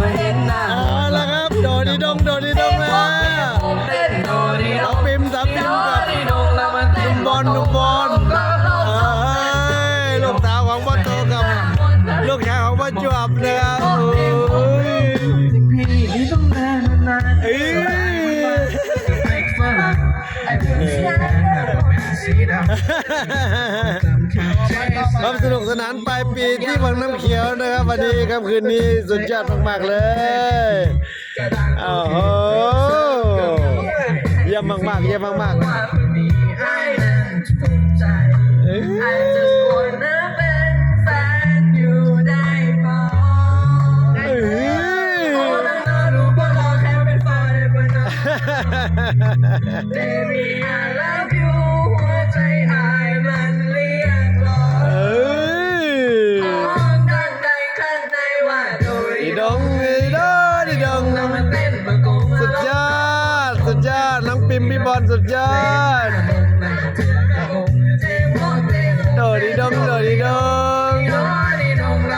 มาเห็นหน้าเอาละครับโดดีดงโดดีดงนะเต้นโดดีดเอางปิมสามปิมกับดีดงแล้วมาเต้นบอลลูกบอลเอ้ยลูกสาวของพ่อโตกับลูกชายของพ่อจวบนะครับโอ้ยพี่ที่ต้องนานนานเอ้ย ความสนุกสนานปลายปีที่วังน้ำเขียวนะครับ วันนี้ค่ำคืนนี้สุดยอดมากๆเลยโอ้โหเยี่ยมมากๆเยี่ยมมากๆเอ้ยเอ้ย Baby I love you ดงดีดอดีดงเรามาเต้นมาโกงสุดยอด สุดยอด น้องปิมพี่บอลสุดยอด